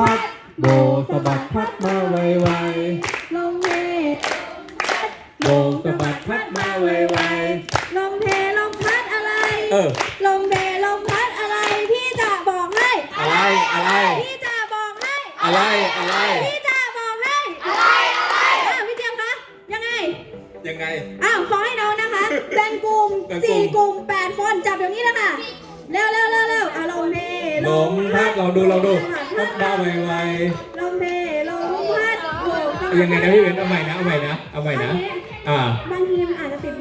พัดโบสะบัดพัดมาไวไวลมเพๆโบสะบัดพัดมาไวไวลมเพลมพัดอะไรๆเออลมเพลมพัดอะไรพี่จะบอกให้อะไรอะไรพี่จะบอกให้อะไรอะไรพี่จะบอกให้อะไรอะไรอ้าวพี่เจียมคะยังไงยังไงอ้าวขอให้น้องนะคะแบ่งกลุ่มแบ่งกลุ่มสี่กลุ่มแปดคนจับเดี๋ยวนี้นะคะเร็วเร็วเร็วเร็วเอาลมเพลมพัดลองดูลองดู พัดมาไวไวลมเพลมพัดโอ้ๆยังไงนะพี่เบนเอาใหม่นะเอาใหม่นะเอาใหม่นะ อ่า บางทีมันอาจจะติด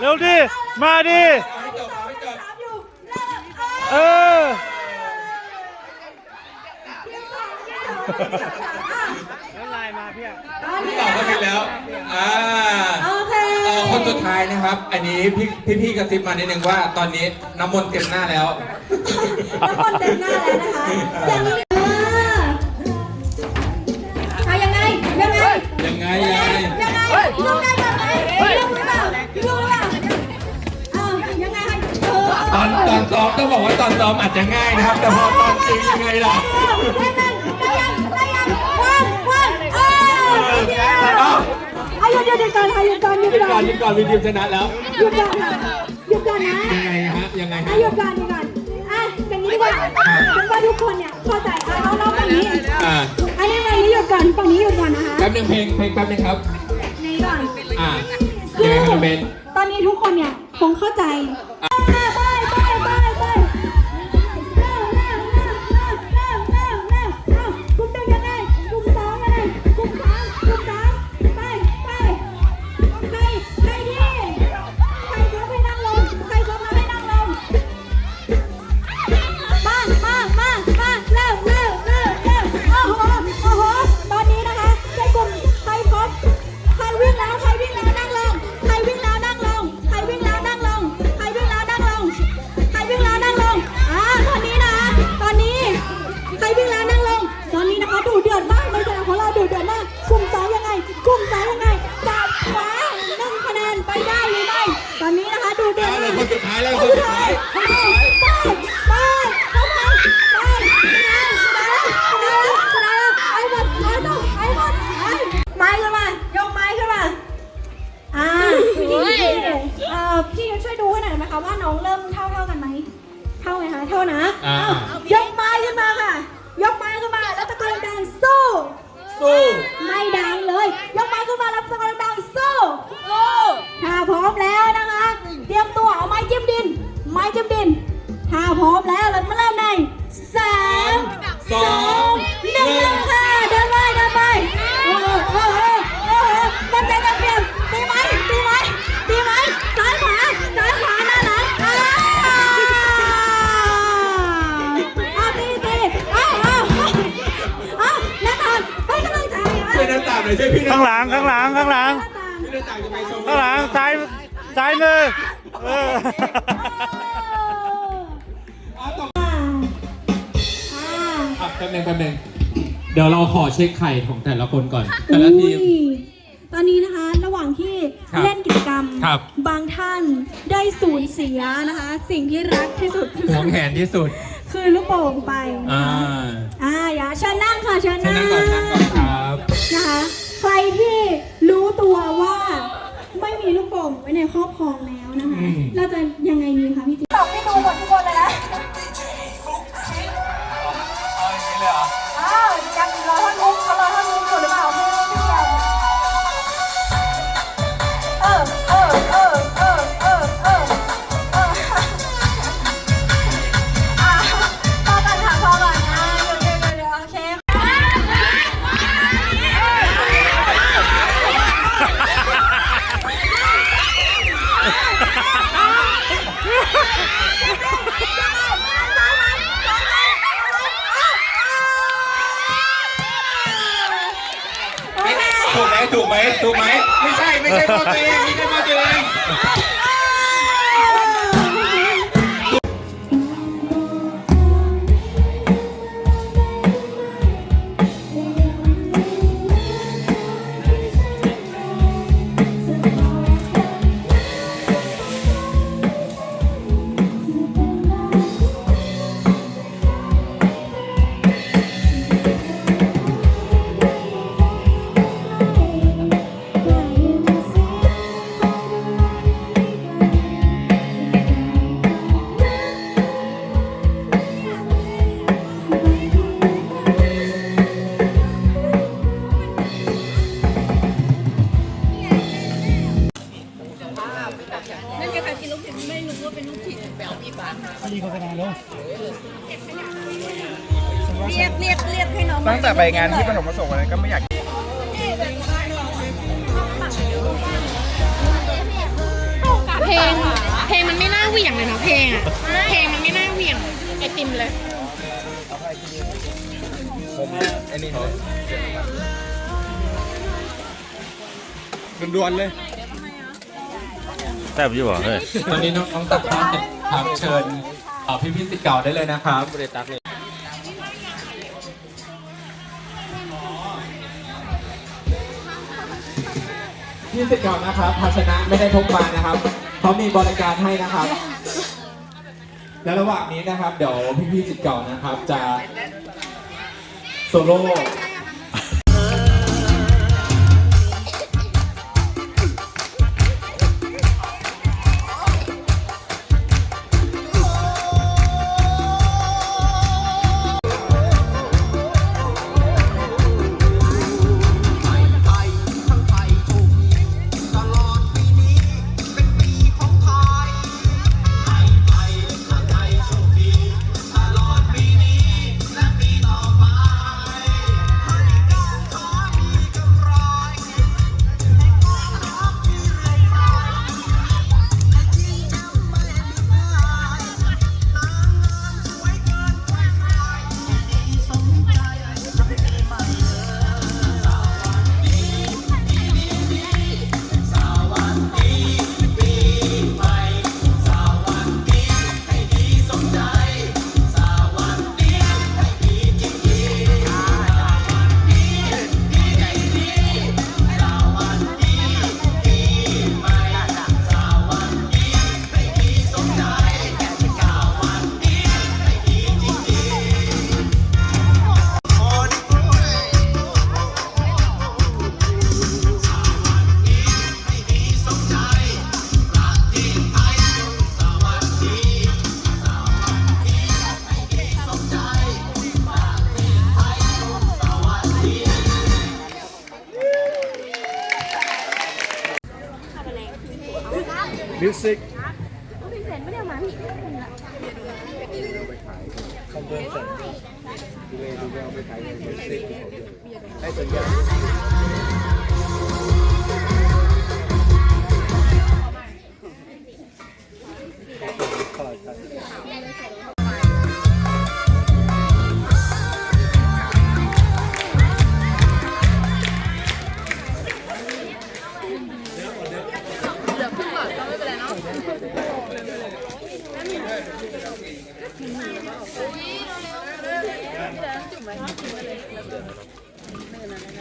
เร็วดิ มาดิ เอาให้จบเอาให้จบสามอยู่เร็วเออน้ำลายมาเพียบตอนนี้สองก็ผิดแล้ว อ่าโอเคเอ่อคนสุดท้ายนะครับ อันนี้พี่พี่พี่กระซิบมานิดนึงว่า ตอนนี้น้ำมนต์เต็มหน้าแล้วแล้วคนเต็มหน้าแล้วนะคะอย่างนี้เออเอายังไง ยังไง ยังไงยังยังไงไงยังไง ตอนซ้อมต้องบอกว่าตอนซ้อมอาจจะง่ายนะครับ แต่พอตอนจริงยังไงล่ะเอาหยุดหยุดหยุดก่อนค่ะหยุดก่อนหยุดก่อนหยุดก่อนมีทีมชนะแล้วหยุดก่อนค่ะหยุดก่อนนะยังไงฮะยังไงอะฮะหยุดก่อนหยุดก่อนอะอย่างนี้ดีกว่าเป็นว่าทุกคนเนี่ยเข้าใจอะน้องๆฝั่งนี้อ่าอันนี้ฝั่งนี้หยุดก่อนฝั่งนี้หยุดก่อนนะคะแป๊บนึงเพลงเพลงแป๊บนึงครับนี่ก่อนอ่าคือตอนนี้ทุกคนเนี่ยคงเข้าใจ อยช่วยพี่ข้างหลังข้างหลังข้างหลัง พี่น้ำตาจะไปชมข้างหลังซ้ายซ้ายมือเอออ๋อตกอ่าอะแป๊บหนึงแป๊บหนึงเดี๋ยวเราขอเช็คไข่ของแต่ละคนก่อน แต่ละทีม อุ้ยตอนนี้นะคะระหว่างที่ครับเล่นกิจกรรมครับบางท่านได้สูญเสียนะคะ สิ่งที่รักที่สุดหวงแหนที่สุด คือลูกโป่งไปนะอ่าคะอ่าอย่าเชิญนั่งค่ะเชิญเชิญนั่นั่งงก่อนนั่งก่อนครับ นะคะ ใครที่รู้ตัวว่า ไม่มีลูกโป่งไว้ในครอบครองแล้วนะคะ เราจะยังไงดีคะพี่จิ๊บ ตอบให้ดูหมดทุกคนเลยนะ งแต่ไปงานที่ปฐมประสงค์อะไรก็ไม่อยากเพลงเพลงมันไม่น่าเหวี่ยงเลยนะเพลงอะเพลงมันไม่น่าเหวี่ยงไอติมเลยผมไอ้นี่เลยด่วนๆเลยแซ่บอยู่เหรอเฮ้ย ตอนนี้น้องน้องตัดภาพเสร็จครับเชิญเอ่อพี่พี่ๆสิทธิ์เก่าได้เลยนะครับบริตักเลย ที่สิบเก่านะครับภาชนะไม่ได้พกมานะครับเขามีบริการให้นะครับ และระหว่างนี้นะครับ เดี๋ยวพี่พี่ๆสิทธิ์เก่านะครับ จะโซโล่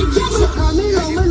together.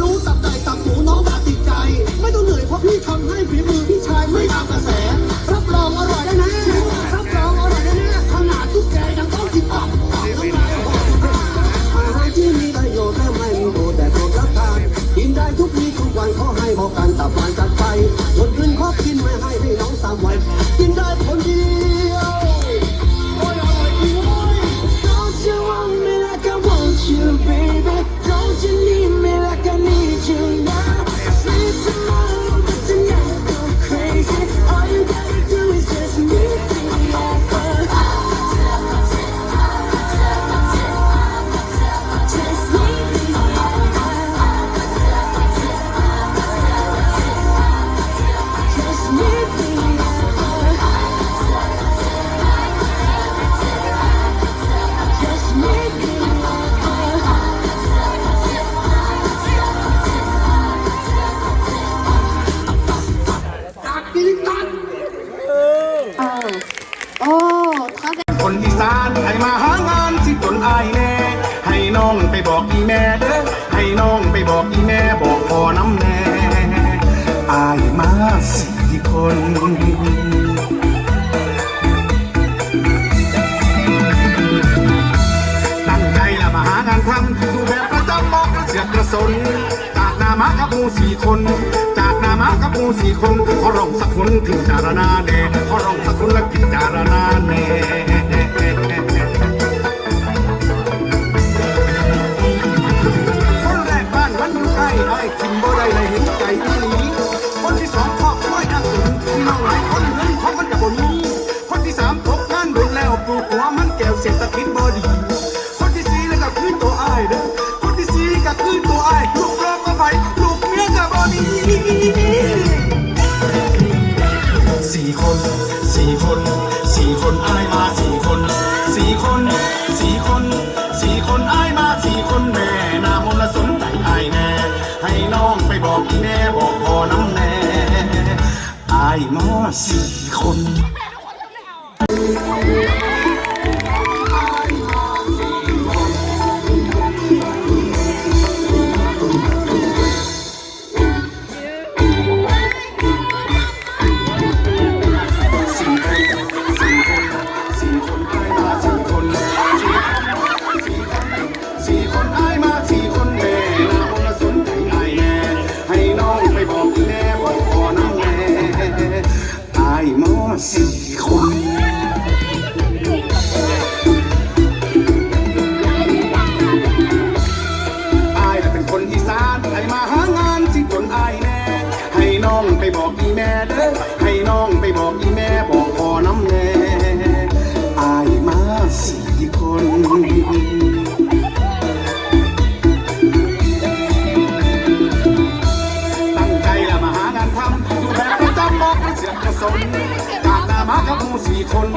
คน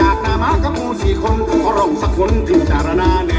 จากนามากมูสี่คนขอร้องสักคนพิจารณา